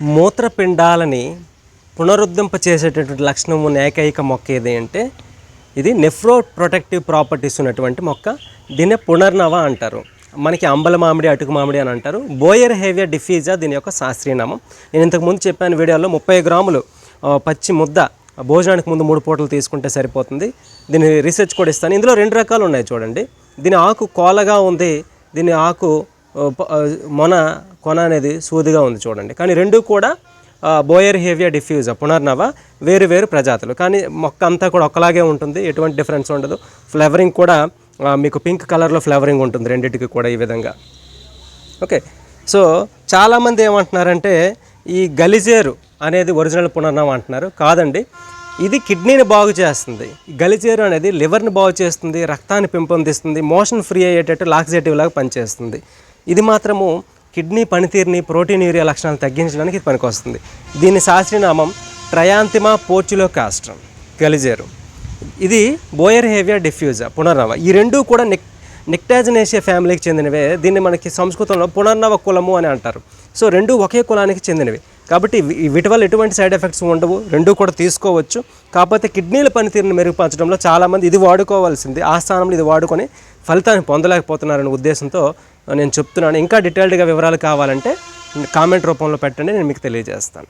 మూత్రపిండాలని పునరుద్ధింప చేసేటటువంటి లక్షణం ఉన్న ఏకైక మొక్క ఏది అంటే ఇది నెఫ్రో ప్రొటెక్టివ్ ప్రాపర్టీస్ ఉన్నటువంటి మొక్క. దీన్నే పునర్నవ అంటారు. మనకి అంబల మామిడి అటుకు మామిడి అని అంటారు. బోయర్ హేవియర్ డిఫీజా దీని యొక్క శాస్త్రీయనామం నేను ఇంతకుముందు చెప్పాను వీడియోలో ముప్పై గ్రాములు పచ్చి ముద్ద భోజనానికి ముందు మూడు పూటలు తీసుకుంటే సరిపోతుంది. దీని రీసెర్చ్ కూడా ఇస్తాను. ఇందులో రెండు రకాలు ఉన్నాయి చూడండి. దీని ఆకు కోలగా ఉంది దీని ఆకు మొన కొన అనేది సూదిగా ఉంది చూడండి. కానీ రెండు కూడా బోయర్ హేవియర్ డిఫ్యూజా పునర్నవ వేరు వేరు ప్రజాతులు. కానీ మొక్క అంతా కూడా ఒకలాగే ఉంటుంది ఎటువంటి డిఫరెన్స్ ఉండదు. ఫ్లేవరింగ్ కూడా మీకు పింక్ కలర్లో ఫ్లేవరింగ్ ఉంటుంది రెండింటికి కూడా ఈ విధంగా. ఓకే. సో చాలామంది ఏమంటున్నారంటే ఈ గలిజేరు అనేది ఒరిజినల్ పునర్నవ అంటున్నారు. కాదండి. ఇది కిడ్నీని బాగు చేస్తుంది. గలిచేరు గలిజేరు అనేది లివర్ని బాగు చేస్తుంది రక్తాన్ని పెంపొందిస్తుంది మోషన్ ఫ్రీ అయ్యేటట్టు లాక్సేటివ్ లాగా పనిచేస్తుంది. ఇది మాత్రము కిడ్నీ పనితీరుని ప్రోటీన్ యూరియా లక్షణాలు తగ్గించడానికి ఇది పనికొస్తుంది. దీని శాస్త్రీయనామం ట్రయాంతిమా పోర్చులో కాస్ట్రమ్ గలిజేరు. ఇది బోయర్ హేవియర్ డిఫ్యూజా పునర్నవ. ఈ రెండు కూడా నిక్ నిక్టాజినేషియా ఫ్యామిలీకి చెందినవే. దీన్ని మనకి సంస్కృతంలో పునర్నవ కులము అని అంటారు. సో రెండు ఒకే కులానికి చెందినవి. కాబట్టి వీటి వల్ల ఎటువంటి సైడ్ ఎఫెక్ట్స్ ఉండవు. రెండు కూడా తీసుకోవచ్చు. కాకపోతే కిడ్నీల పనితీరుని మెరుగుపరచడంలో చాలామంది ఇది వాడుకోవాల్సింది. ఆ స్థానంలో ఇది వాడుకొని ఫలితాన్ని పొందలేకపోతున్నారనే ఉద్దేశంతో నేను చెప్తున్నాను. ఇంకా డీటెయిల్డ్గా వివరాలు కావాలంటే కామెంట్ రూపంలో పెట్టండి నేను మీకు తెలియజేస్తాను.